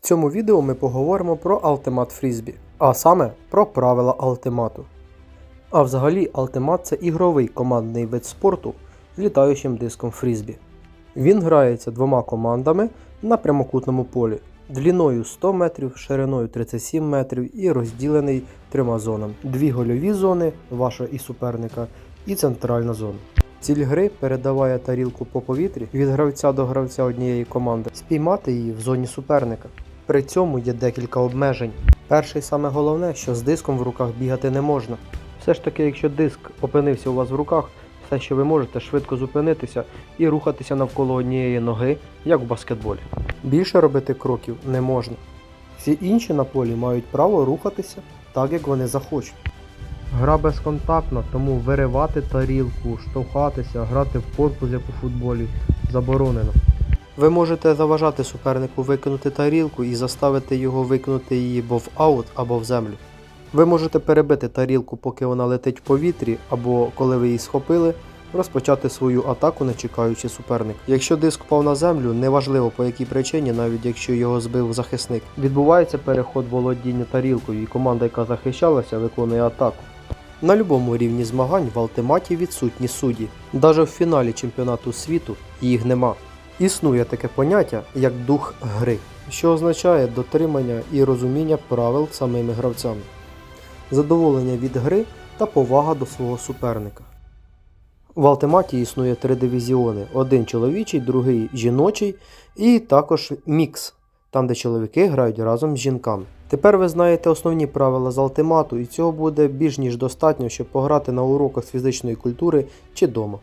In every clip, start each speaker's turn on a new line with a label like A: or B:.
A: В цьому відео ми поговоримо про алтимат фрізбі, а саме про правила алтимату. А взагалі, алтимат це ігровий командний вид спорту з літаючим диском фрізбі. Він грається двома командами на прямокутному полі длиною 100 метрів, шириною 37 метрів і розділений трьома зонами: дві гольові зони, ваша і суперника, і центральна зона. Ціль гри передаває тарілку по повітрі від гравця до гравця однієї команди, спіймати її в зоні суперника. При цьому є декілька обмежень. Перше і саме головне, що з диском в руках бігати не можна. Все ж таки, якщо диск опинився у вас в руках, все, що ви можете, швидко зупинитися і рухатися навколо однієї ноги, як в баскетболі. Більше робити кроків не можна. Всі інші на полі мають право рухатися так, як вони захочуть. Гра безконтактна, тому виривати тарілку, штовхатися, грати в корпус, як у футболі заборонено. Ви можете заважати супернику викинути тарілку і заставити його викинути її або в аут, або в землю. Ви можете перебити тарілку, поки вона летить в повітрі, або коли ви її схопили, розпочати свою атаку, не чекаючи суперник. Якщо диск впав на землю, неважливо по якій причині, навіть якщо його збив захисник. Відбувається переход володіння тарілкою, і команда, яка захищалася, виконує атаку. На будь-якому рівні змагань в Алтиматі відсутні судді. Даже в фіналі чемпіонату світу їх нема. Існує таке поняття, як дух гри, що означає дотримання і розуміння правил самими гравцями, задоволення від гри та повага до свого суперника. В Алтиматі існує три дивізіони: один чоловічий, другий жіночий і також мікс, там де чоловіки грають разом з жінками. Тепер ви знаєте основні правила з Алтимату, і цього буде більш ніж достатньо, щоб пограти на уроках фізичної культури чи дома.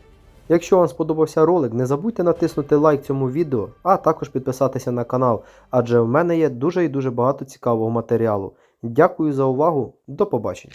A: Якщо вам сподобався ролик, не забудьте натиснути лайк цьому відео, а також підписатися на канал, адже в мене є дуже і дуже багато цікавого матеріалу. Дякую за увагу, до побачення!